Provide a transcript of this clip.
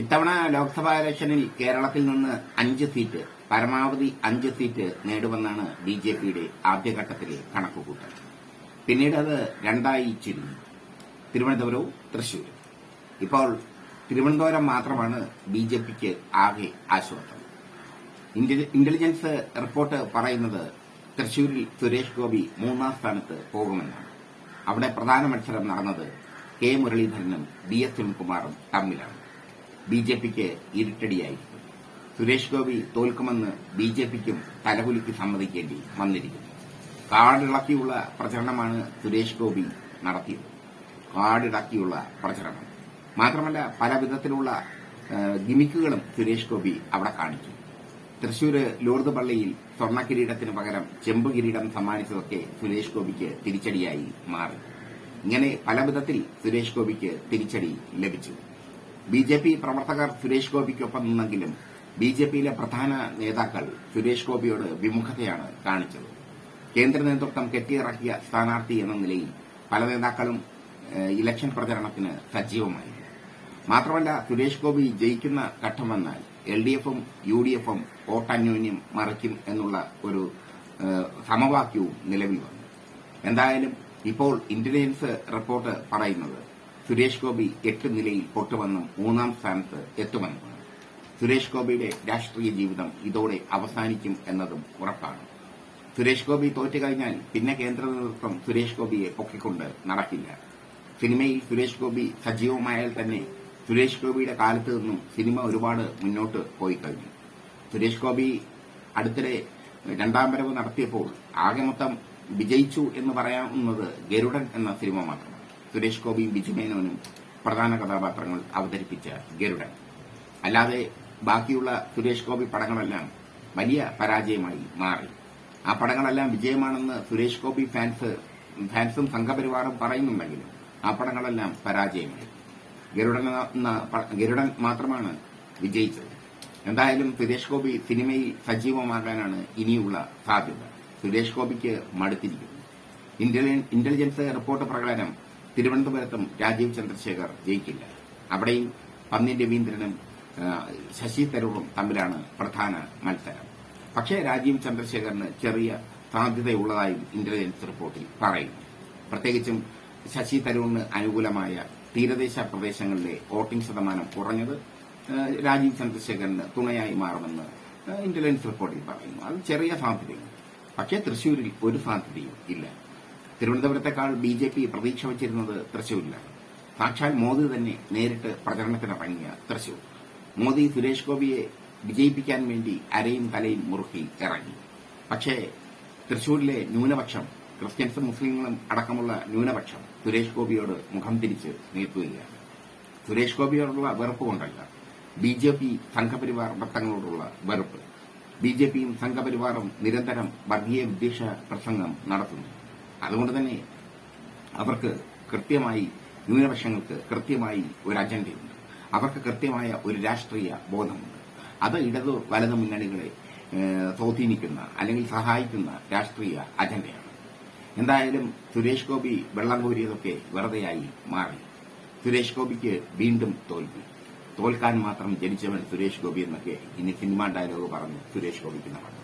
ഇത്തവണ ലോക്സഭാ ഇലക്ഷനിൽ കേരളത്തിൽ നിന്ന് അഞ്ച് സീറ്റ് പരമാവധി അഞ്ച് സീറ്റ് നേടുമെന്നാണ് ബി ജെ പിയുടെ ആദ്യഘട്ടത്തിലെ കണക്കുകൂട്ടൽ. പിന്നീട് അത് രണ്ടായി ചുരുങ്ങി തിരുവനന്തപുരവും തൃശൂരും ഇപ്പോൾ തിരുവനന്തപുരം മാത്രമാണ് ബി ജെ പിക്ക് ആകെ ആശ്വാസം. ഇന്റലിജൻസ് റിപ്പോർട്ട് പറയുന്നത് തൃശൂരിൽ സുരേഷ് ഗോപി മൂന്നാം സ്ഥാനത്ത് പോകുമെന്നാണ്. അവിടെ പ്രധാന മത്സരം നടന്നത് കെ മുരളീധരനും ബി എസ് സുനിൽകുമാറും തമ്മിലാണ്. ബി ജെ പിക്ക് ഇരുട്ടടിയായിരിക്കും. സുരേഷ് ഗോപി തോൽക്കുമെന്ന് ബി ജെ പിക്കും തലകുലിക്ക് സമ്മതിക്കേണ്ടി വന്നിരിക്കുന്നു. കാടിളക്കിയുള്ള പ്രചരണമാണ് സുരേഷ് ഗോപി നടത്തിയത്. കാടിളക്കിയുള്ള പ്രചരണം. മാത്രമല്ല പല വിധത്തിലുള്ള ഗിമിക്കുകളും സുരേഷ് ഗോപി അവിടെ കാണിച്ചു. തൃശൂര് ലോർദ് പള്ളിയിൽ സ്വർണ കിരീടത്തിന് പകരം ചെമ്പ് കിരീടം സമ്മാനിച്ചതൊക്കെ സുരേഷ് ഗോപിക്ക് തിരിച്ചടിയായി മാറി. ഇങ്ങനെ പല വിധത്തിൽ സുരേഷ് ഗോപിക്ക് തിരിച്ചടി ലഭിച്ചു. ബി ജെ പി പ്രവർത്തകർ സുരേഷ് ഗോപിക്കൊപ്പം നിന്നെങ്കിലും ബി ജെ പിയിലെ പ്രധാന നേതാക്കൾ സുരേഷ് ഗോപിയോട് വിമുഖതയാണ് കാണിച്ചത്. കേന്ദ്ര നേതൃത്വം കെട്ടിയിറക്കിയ സ്ഥാനാർത്ഥി എന്ന നിലയിൽ പല നേതാക്കളും ഇലക്ഷൻ പ്രചരണത്തിന് സജീവമായി. മാത്രമല്ല സുരേഷ് ഗോപി ജയിക്കുന്ന ഘട്ടം വന്നാൽ എൽ ഡി എഫും യു ഡി എഫും വോട്ടന്യോന്യം മറിക്കും എന്നുള്ള ഒരു സമവാക്യവും നിലവിൽ വന്നു. എന്തായാലും ഇപ്പോൾ ഇന്റലിജൻസ് റിപ്പോർട്ട് പറയുന്നത് സുരേഷ് ഗോപി എട്ട് നിലയിൽ പൊട്ടുവെന്നും മൂന്നാം സ്ഥാനത്ത് എത്തുമെന്നും. സുരേഷ് ഗോപിയുടെ രാഷ്ട്രീയ ജീവിതം ഇതോടെ അവസാനിക്കും എന്നതും ഉറപ്പാണ്. സുരേഷ് ഗോപി തോറ്റു കഴിഞ്ഞാൽ പിന്നെ കേന്ദ്ര നേതൃത്വം സുരേഷ് ഗോപിയെ പൊക്കിക്കൊണ്ട് നടക്കില്ല. സിനിമയിൽ സുരേഷ് ഗോപി സജീവമായാൽ തന്നെ സുരേഷ് ഗോപിയുടെ കാലത്ത് നിന്നും സിനിമ ഒരുപാട് മുന്നോട്ട് പോയി കഴിഞ്ഞു. സുരേഷ് ഗോപി അടുത്തിടെ രണ്ടാം വരവ് നടത്തിയപ്പോൾ ആകെ മൊത്തം വിജയിച്ചു എന്ന് പറയാവുന്നത് ഗരുഡൻ എന്ന സിനിമ മാത്രമാണ് സുരേഷ് ഗോപിയും ബിജുമേനോനും പ്രധാന കഥാപാത്രങ്ങൾ അവതരിപ്പിച്ച ഗരുഡൻ. അല്ലാതെ ബാക്കിയുള്ള സുരേഷ് ഗോപി പടങ്ങളെല്ലാം വലിയ പരാജയമായി മാറി. ആ പടങ്ങളെല്ലാം വിജയമാണെന്ന് സുരേഷ് ഗോപി ഫാൻസ് ഫാൻസും സംഘപരിവാറും പറയുന്നുണ്ടെങ്കിലും ആ പടങ്ങളെല്ലാം പരാജയമായി. ഗരുഡൻ ഗരുഡൻ മാത്രമാണ് വിജയിച്ചത്. എന്തായാലും സുരേഷ് ഗോപി സിനിമയിൽ സജീവമാകാനാണ് ഇനിയുള്ള സാധ്യത. സുരേഷ് ഗോപിക്ക് മടുത്തിരിക്കുന്നു. ഇന്റലിജൻസ് റിപ്പോർട്ട് പ്രകാരം തിരുവനന്തപുരത്തും രാജീവ് ചന്ദ്രശേഖർ ജയിക്കില്ല. അവിടെയും പന്നി രവീന്ദ്രനും ശശി തരൂറും തമ്മിലാണ് പ്രധാന മത്സരം. പക്ഷേ രാജീവ് ചന്ദ്രശേഖറിന് ചെറിയ സാധ്യതയുള്ളതായും ഇന്റലിജൻസ് റിപ്പോർട്ടിൽ പറയുന്നു. പ്രത്യേകിച്ചും ശശി തരൂറിന് അനുകൂലമായ തീരദേശ പ്രദേശങ്ങളിലെ വോട്ടിംഗ് ശതമാനം കുറഞ്ഞത് രാജീവ് ചന്ദ്രശേഖറിന് തുണയായി മാറുമെന്ന് ഇന്റലിജൻസ് റിപ്പോർട്ടിൽ പറയുന്നു. അത് ചെറിയ സാധ്യതയുണ്ട്. പക്ഷേ തൃശൂരിൽ ഒരു സാധ്യതയും ഇല്ല. തിരുവനന്തപുരത്തെക്കാൾ ബി ജെ പി പ്രതീക്ഷ വച്ചിരുന്നത് തൃശൂരിലാണ് സാക്ഷാൽ മോദി തന്നെ നേരിട്ട് പ്രചരണത്തിനിറങ്ങിയ തൃശൂർ മോദി സുരേഷ് ഗോപിയെ വിജയിപ്പിക്കാൻ വേണ്ടി അരയും തലയും മുറുക്കി ഇറങ്ങി. പക്ഷേ തൃശൂരിലെ ന്യൂനപക്ഷം ക്രിസ്ത്യൻസും മുസ്ലിങ്ങളും അടക്കമുള്ള ന്യൂനപക്ഷം സുരേഷ് ഗോപിയോട് മുഖം തിരിച്ച് നീക്കുകയാണ് സുരേഷ് ഗോപിയോടുള്ള വെറുപ്പ് കൊണ്ടല്ല ബി ജെ പി സംഘപരിവാർ വൃത്തങ്ങളോടുള്ള വെറുപ്പ്. ബി ജെ പിയും സംഘപരിവാറും നിരന്തരം വർഗീയ വിദ്വേഷ പ്രസംഗം നടത്തുന്നു. അതുകൊണ്ട് തന്നെ അവർക്ക് കൃത്യമായി ന്യൂനപക്ഷങ്ങൾക്ക് കൃത്യമായി ഒരു അജണ്ടയുണ്ട്. അവർക്ക് കൃത്യമായ ഒരു രാഷ്ട്രീയ ബോധമുണ്ട്. അത് ഇടതു വലത് മുന്നണികളെ സ്വാധീനിക്കുന്ന അല്ലെങ്കിൽ സഹായിക്കുന്ന രാഷ്ട്രീയ അജണ്ടയാണ്. എന്തായാലും സുരേഷ് ഗോപി വെള്ളം കോരിയതൊക്കെ വെറുതെയായി മാറി. സുരേഷ് ഗോപിക്ക് വീണ്ടും തോൽവി. തോൽക്കാൻ മാത്രം ജനിച്ചവൻ സുരേഷ് ഗോപി എന്നൊക്കെ ഇനി സിനിമാ ഡയലോഗ് പറഞ്ഞ് സുരേഷ് ഗോപിക്ക് നടക്കും